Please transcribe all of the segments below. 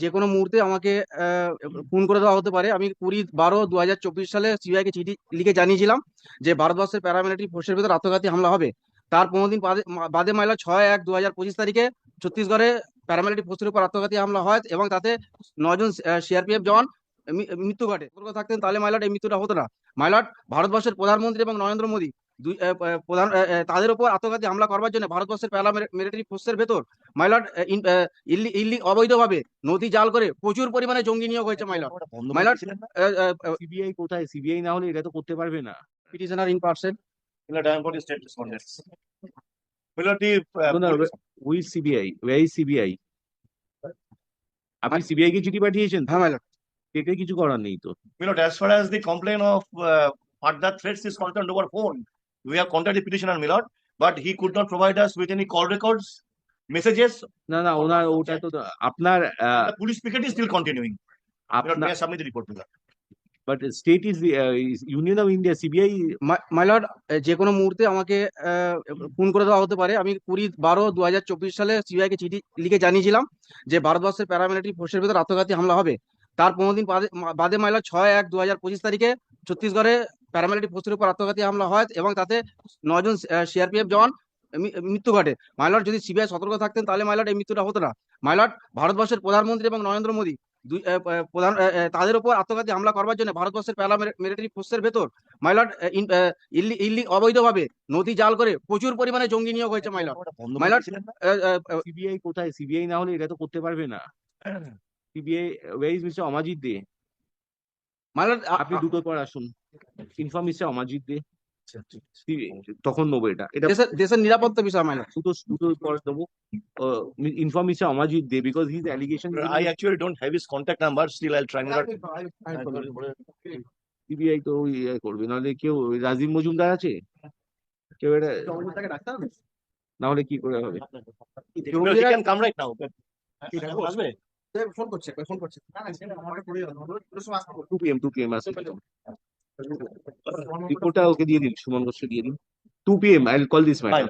যে কোনো মুহূর্তে আমাকে খুন করে দেওয়া হতে পারে। আমি কুড়ি বারো দু হাজার চব্বিশ সালে সিবিআই কে চিঠি লিখে জানিয়েছিলাম যে, ভারতবর্ষের প্যারামিলিটারি ফোর্সের ভিতরে আত্মঘাতী হামলা হবে। তার পনেরো দিন বাদে মাইলা ছয় এক দু হাজার পঁচিশ তারিখে ছত্তিশগড়ে প্যারামিলিটারি ফোর্সের উপর আত্মঘাতী হামলা হয় এবং তাতে নজন সিআরপিএফ জওয়ান মৃত্যু ঘটে। থাকতেন, তাহলে মাইলট এই মৃত্যুটা হতো না। মাইলট ভারতবর্ষের প্রধানমন্ত্রী এবং নরেন্দ্র মোদী। দুই প্রধান তাদের উপর আত্মঘাতী হামলা করবার জন্য ভারতবর্ষের প্যারামিলিটারি ফোর্সের ভেতর মাইলট ইল্লি ইল্লি অবৈধভাবে নদী জাল করে প্রচুর পরিমাণে জঙ্গি নিয়োগ হয়েছে মাইলট না? সিবিআই কোথায়? সিবিআই না হলে এটা তো করতে পারবে না। Petitioner in person we CBI why CBI আপনি সিবিআই কে চিঠি পাঠিয়েছেন? হ্যাঁ মাইলট এতে কিছু করার নেই তো। As far as the complaint of uh, further threats is concerned over phone, we have contacted the petitioner, Milord, but he could not provide us with any call records, messages. না না ওনার ওটা তো আপনার ah, The police picket is still continuing. আপনার may I submit the report, Milord? But state is Union of India CBI milord যে কোনো মুহূর্তে আমাকে আহ, খুন করে দেওয়া হতে পারে আমি কুড়ি বারো দু হাজার চব্বিশ সালে সিবিআই কে চিঠি লিখে জানিয়েছিলাম যে ভারতবর্ষের প্যারামিলিটারি ফোর্সের ভিতর আত্মঘাতী হামলা হবে তার পনেরো দিন বাদে মা- বাদে মাইলট ছয় এক দু হাজার পঁচিশ তারিখে ছত্তিশগড়ে প্যারামিলিটারি ফোর্সের উপর আত্মঘাতী হামলা হয় এবং তাতে নজন সিআরপিএফ জওয়ান মৃত্যু ঘটে। মাইলট যদি সিবিআই সতর্ক থাকতেন তাহলে মাইলট এই মৃত্যুটা হতো না। মাইলট ভারতবর্ষের প্রধানমন্ত্রী এবং নরেন্দ্র মোদী দুই প্রধান তাদের উপর আত্মঘাতী হামলা করবার জন্য ভারতবর্ষের প্যারামিলিটারি ফোর্সের ভেতর মাইলট ইল্লি অবৈধভাবে নদী জাল করে প্রচুর পরিমাণে জঙ্গি নিয়োগ হয়েছে মাইলট না? সিবিআই কোথায়? সিবিআই না হলে এটা তো করতে পারবে না। CBI why is mister Amarjit Dey milord আপনি দুটো পর আসুন। ইনফর্ম মিস্টার অমাজিৎ দে তখন নেব এটা। এটা দেশের দেশের নিরাপত্তা বিষয় মাইলট দুটো দুটো পর দেবো inform mister Amarjit Dey because his allegation I actually don't have his contact number, still I'll try. Milord. CBI তো ইয়ে করবে নাহলে কেউ ওই রাজীব মজুমদার আছে? কেউ এটা না হলে কি করে হবে. আসবে? ফোন করছে ফোন করছে। টু পিএম টু পিএম আসবে। রিপোর্টটা ওকে দিয়ে দিন সুমন ঘোষকে দিয়ে দিন two PM I call this madam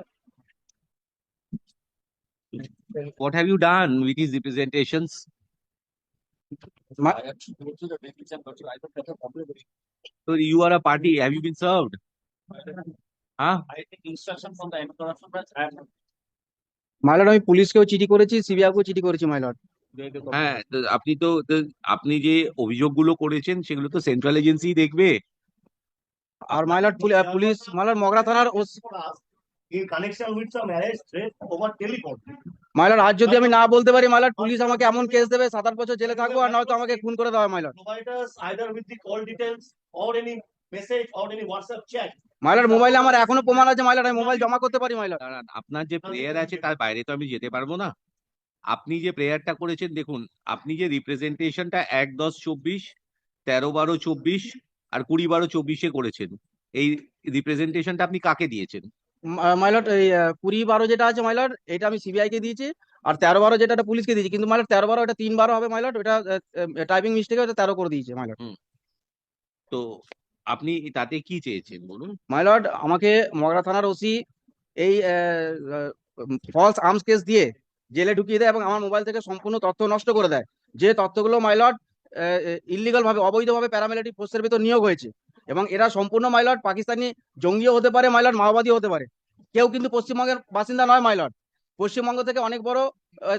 What have you done with his representations? So you are a party. Have you been served? Huh? I take instruction from the anti-corruption branch. I am milord আমি পুলিশকেও চিঠি করেছি সিবিআইকেও চিঠি করেছি my lord হ্যাঁ আপনি তো তো আপনি যে অভিযোগগুলো করেছেন সেগুলো তো সেন্ট্রাল এজেন্সি দেখবে আর মাইলট পুলিশ মাইলট মগরা থানার. মাইলট আজ যদি আমি না বলতে পারি মাইলট পুলিশ আমাকে এমন কেস দেবে সাত আট বছর জেলে থাকব আর নয়তো আমাকে খুন করে দেওয়া হয় any WhatsApp মোবাইলে আমার এখনও প্রমাণ আছে মাইলট আমি মোবাইল জমা করতে পারি মাইলট। দাঁড়ান আপনার যে প্রেয়ার আছে তার বাইরে তো আমি যেতে পারব না। আপনি যে প্রেয়ারটা করেছেন দেখুন আপনি যে রিপ্রেজেন্টেশনটা এক দশ চব্বিশ তেরো বারো চব্বিশ আর কুড়ি বারো চব্বিশে করেছেন। এই রিপ্রেজেন্টেশনটা আপনি কাকে দিয়েছেন? মাইলট এই কুড়ি বারো যেটা আছে মাইলট এটা আমি সিবিআই কে দিয়েছি। আর তেরো বারো যেটা পুলিশকে দিয়েছি। কিন্তু মাইলট তেরো বারো এটা তিন বারো হবে মাইলট ওটা টাইপিং মিস্টেকে ওটা তেরো করে দিয়েছে মাইলট তো আপনি তাতে কি চেয়েছেন বলুন? মাইলট আমাকে মগরা থানার ওসি এই ফলস আর্মস কেস দিয়ে জেলে ঢুকিয়ে দেয় এবং আমার মোবাইল থেকে সম্পূর্ণ তথ্য নষ্ট করে দেয়। যে তথ্যগুলো মাইলট ইলিগাল ভাবে অবৈধভাবে প্যারামিলিটারি ফোর্সের ভিতর নিয়োগ হয়েছে। এবং এরা সম্পূর্ণ মাইলট পাকিস্তানি জঙ্গিও হতে পারে মাইলট মাওবাদী হতে পারে। কেউ কিন্তু পশ্চিমবঙ্গের বাসিন্দা নয় মাইলট পশ্চিমবঙ্গ থেকে অনেক বড়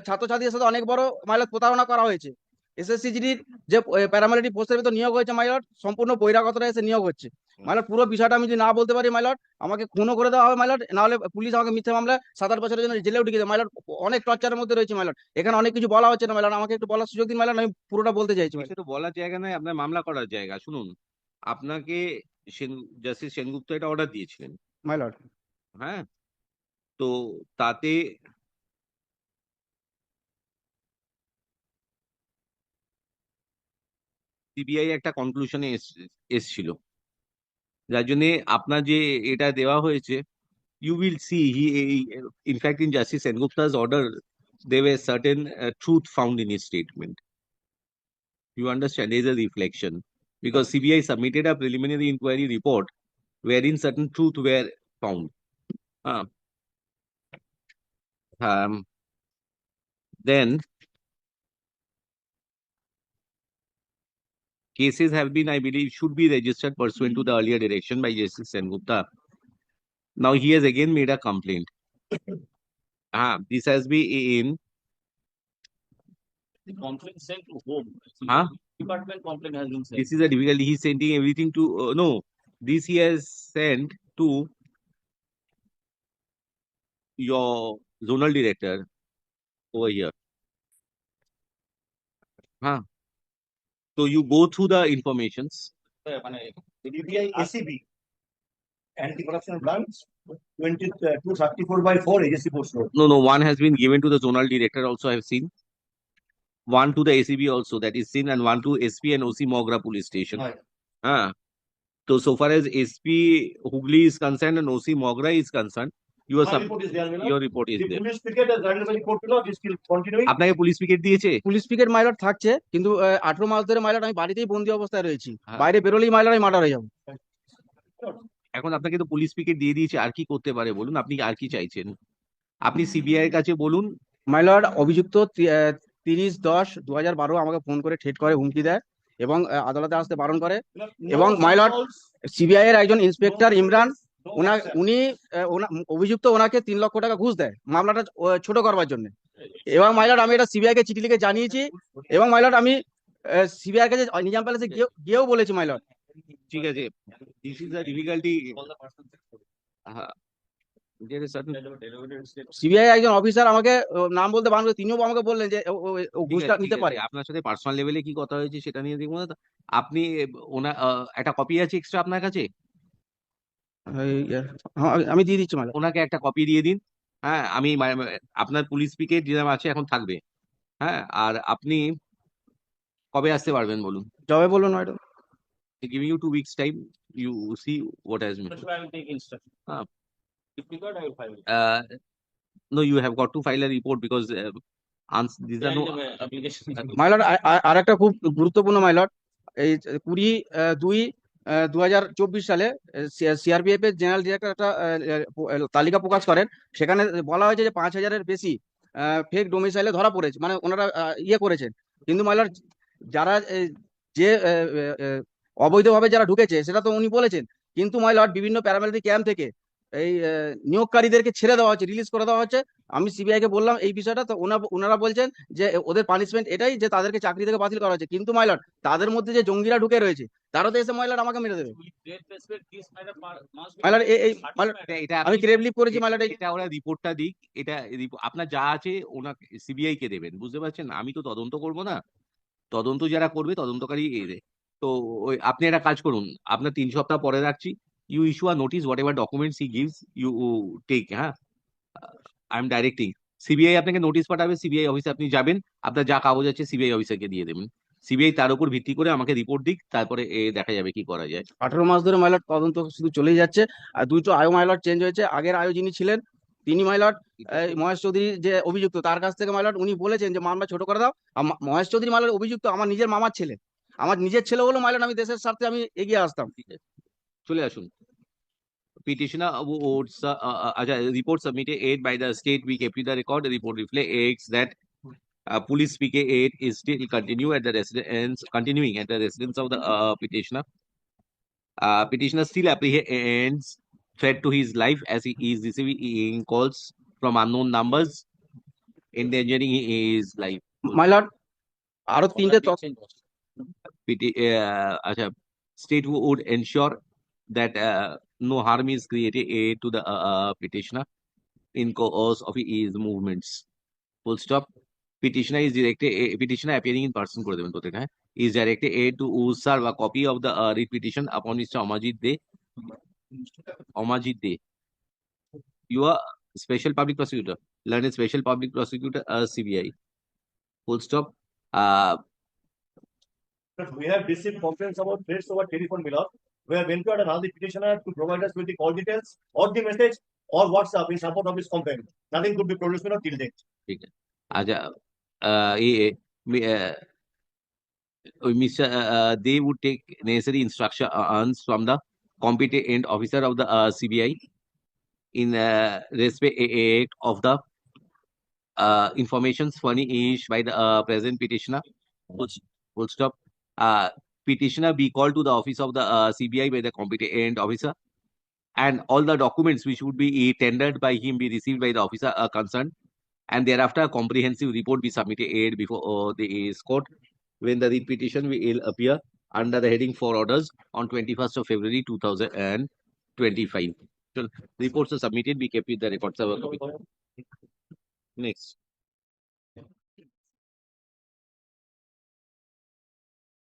ছাত্রছাত্রীদের সাথে অনেক বড় মাইলট প্রতারণা করা হয়েছে। এসএসসিজিডির যে প্যারামিলিটারি ফোর্সের ভিতর নিয়োগ হয়েছে মাইলট সম্পূর্ণ বহিরাগতরা এসে নিয়োগ হচ্ছে। মাইলট পুরো বিষয়টা আমি যদি না বলতে পারি মাইলট আমাকে খুনও করে দেওয়া হবে মাইলট নাহলে পুলিশ আমাকে মিথ্যে মামলা সাত আট বছরের জন্য জেলেও দেয়। মাইলট অনেক টর্চারের মধ্যে রয়েছে মাইলট এখানে অনেক কিছু বলা হচ্ছে না মাইলট আমাকে একটু বলার সুযোগ দিন মাইলট আমি পুরোটা বলতে চাইছি। তো বলার জায়গা নয় আপনার মামলা করার জায়গা। শুনুন আপনাকে জাস্টিস সেনগুপ্ত এটা অর্ডার দিয়েছিলেন। মাইলট হ্যাঁ? তো তাতে সিবিআই একটা কনক্লুশনে এসছিল। যার জন্য আপনার যে এটা দেওয়া হয়েছে you will see he in fact in justice Sengupta's order there were certain uh, truth found in his statement. You understand? There's a reflection because CBI submitted a preliminary inquiry report wherein certain truth were found. Uh, um, then cases have been, I believe, should be registered pursuant to the earlier direction by Justice Sengupta. Now he has again made a complaint. Ah, this has been in, The complaint sent to whom? Huh? Department complaint has been sent. this is a difficulty. He's sending everything to, uh, no, this he has sent to your zonal director over here. Huh? So you go through the informations. মানে CBI ACB, anti-corruption branch, twenty, uh, two thirty-four by four agency post road. No, no, one has been given to the zonal director also I have seen. One to the ACB also that is seen and one to SP and OC Mogra police station. Right. Ah. So, so far as SP Hooghly is concerned and OC Mogra is concerned, your My sub, report is there, Milord. your report is The there. police picket has granted the report, Milord, is still continuing. আপনাকে police picket দিয়েছে police picket my lord থাকছে কিন্তু আঠারো মাস ধরে my lord আমি বাড়িতেই বন্দি অবস্থায় রয়েছি হ্যাঁ। বাইরে বেরোলেই মাইলট আমি মার্ডার হয়ে যাব এখন আপনাকে তো পুলিশ পিকেট দিয়ে দিয়েছে আর কি করতে পারে বলুন আপনি আর কি চাইছেন আপনি সিবিআই এর কাছে বলুন মাইলট অভিযুক্ত তিরিশ দশ দু হাজার বারো আমাকে ফোন করে ঠেট করে হুমকি দেয় এবং আদালতে আসতে বারণ করে এবং calls, সিবিআই এর একজন ইন্সপেক্টর ইমরান. উনি অভিযুক্ত ওনাকে তিন লক্ষ টাকা ঘুষ দেয় মামলাটা ছোট করবার জন্য। এবং মাইলট আমি এটা সিবিআই কে চিঠি লিখে জানিয়েছি এবং মাইলট আমি সিবিআই কাছে নিজাম প্যালেসে গিয়েও বলেছি মাইলট ঠিক আছে। This is a difficulty. CBI একজন অফিসার আমাকে নাম বলতে বারণ তিনিও আমাকে বললেন যে ও- ঘুষটা নিতে পারে। আপনার সাথে পার্সোনাল লেভেলে কি কথা হয়েছে সেটা নিয়ে দেখব না আপনি ওনা আহ, একটা কপি আছে এক্সট্রা আপনার কাছে? আমি দিয়ে দিচ্ছি মাইলট ওনাকে একটা কপি দিয়ে দিন হ্যাঁ আমি আপনার পুলিশ পিকেট যেরকম আছে এখন থাকবে হ্যাঁ আর আপনি কবে আসতে পারবেন বলুন জবে বলুন হয়তো giving you two weeks time you see what has mean That's why I will take instruction. Ah. If required, I will file it. uh, no you have got to file a report because uh, these are no is a application. Milord আর একটা খুব গুরুত্বপূর্ণ my lord এই কুড়ি দুই দু হাজার চব্বিশ সালে সিআরপিএফ এর জেনারেল ডিরেক্টর একটা তালিকা প্রকাশ করেন। সেখানে বলা হয়েছে যে পাঁচ হাজারের বেশি ফেক ডোমিসাইলে ধরা পড়েছে। মানে ওনারা ইয়ে করেছেন। কিন্তু মাইলট যারা যে অবৈধভাবে যারা ঢুকেছে, সেটা তো উনি বলেছেন। কিন্তু মাইলট বিভিন্ন প্যারামিলিটারি ক্যাম্প থেকে এই আহ, নিয়োগকারীদেরকে ছেড়ে দেওয়া হচ্ছে রিলিজ করে দেওয়া হচ্ছে। আমি সিবিআই কে বললাম এই বিষয়টা তো ওনা- ওনারা বলছেন যে ওদের পানিশমেন্ট এটাই যে তাদেরকে চাকরি থেকে বাতিল করা হচ্ছে। কিন্তু মাইলট তাদের মধ্যে যে জঙ্গিরা ঢুকে রয়েছে তারা তো এসে মাইলট আমাকে মেরে দেবে। এই- আমি ক্রেভ লিভ করেছি মাইলট এটা ওরা রিপোর্টটা দিক এটা আপনার যা আছে ওনাকে সিবিআই কে দেবেন বুঝতে পারছেন? আমি তো তদন্ত করব না। তদন্ত যারা করবে তদন্তকারী তো ওই আপনি একটা কাজ করুন আপনার তিন সপ্তাহ পরে রাখছি। Issue a notice whatever documents he gives you take হ্যাঁ আই এম ডাইরেক্টিং সিবিআই আপনাকে নোটিশ পাঠাবে সিবিআই অফিসে আপনি যাবেন, আপনার যা কাগজ আছে সিবিআই অফিসারকে দিয়ে দেবেন। সিবিআই তার উপর ভিত্তি করে আমাকে রিপোর্ট দিক, তারপরে এ দেখা যাবে কি করা যায়। আঠারো মাস ধরে মাইলট তদন্ত শুধু চলেই যাচ্ছে। আর দুটো আয়ো মাইলট চেঞ্জ হয়েছে। আগের আয়ো যিনি ছিলেন, তিনি মাইলট মহেশ চৌধুরী যে অভিযুক্ত, তার কাছ থেকে মাইলট উনি বলেছেন যে মামলা ছোট করে দাও। মহেশ চৌধুরী মাইলট অভিযুক্ত, আমার নিজের মামার ছেলে। আমার নিজের ছেলে হলো মাইলট আমি দেশের স্বার্থে আমি এগিয়ে আসতাম। চলে আসুন petitioner would su- uh, uh, acha, report submitted aid by the state we kept the record the report reflects that uh, police PK aid is still continue at the residence continuing at the residence of the uh, petitioner uh, petitioner still apprehends threat to his life as he is receiving calls from unknown numbers endangering his life my lord আরো তিনটে Already তথ্য changed also. Peti- uh, acha, state would ensure that uh, no harm is created uh, to the uh, uh, petitioner in course of his movements. Full stop. Petitioner is directed, a petitioner appearing in person করে দেবেন প্রত্যেকটা, হ্যাঁ, is directed a to serve a copy of the uh, writ petition upon Mr. Amajit De. Amajit De. You are special public prosecutor, learned special public prosecutor, uh, CBI. Full stop. Uh, But we have received complaints about threats over telephone, Milord. where Venkat and the petitioner to provide us with the call details or the message or WhatsApp in support of his complaint. Nothing could be produced without know, till date. Uh, they would take necessary instructions from the competent officer of the uh, CBI in uh, respect of the uh, information furnished by the uh, present petitioner. Full, full stop. Uh, petitioner be called to the office of the uh, CBI by the competent officer and all the documents which would be tendered by him be received by the officer uh, concerned and thereafter a comprehensive report be submitted before uh, the court when the petition will appear under the heading for orders on 21st of February 2025. So reports are submitted, be kept with the records. Next.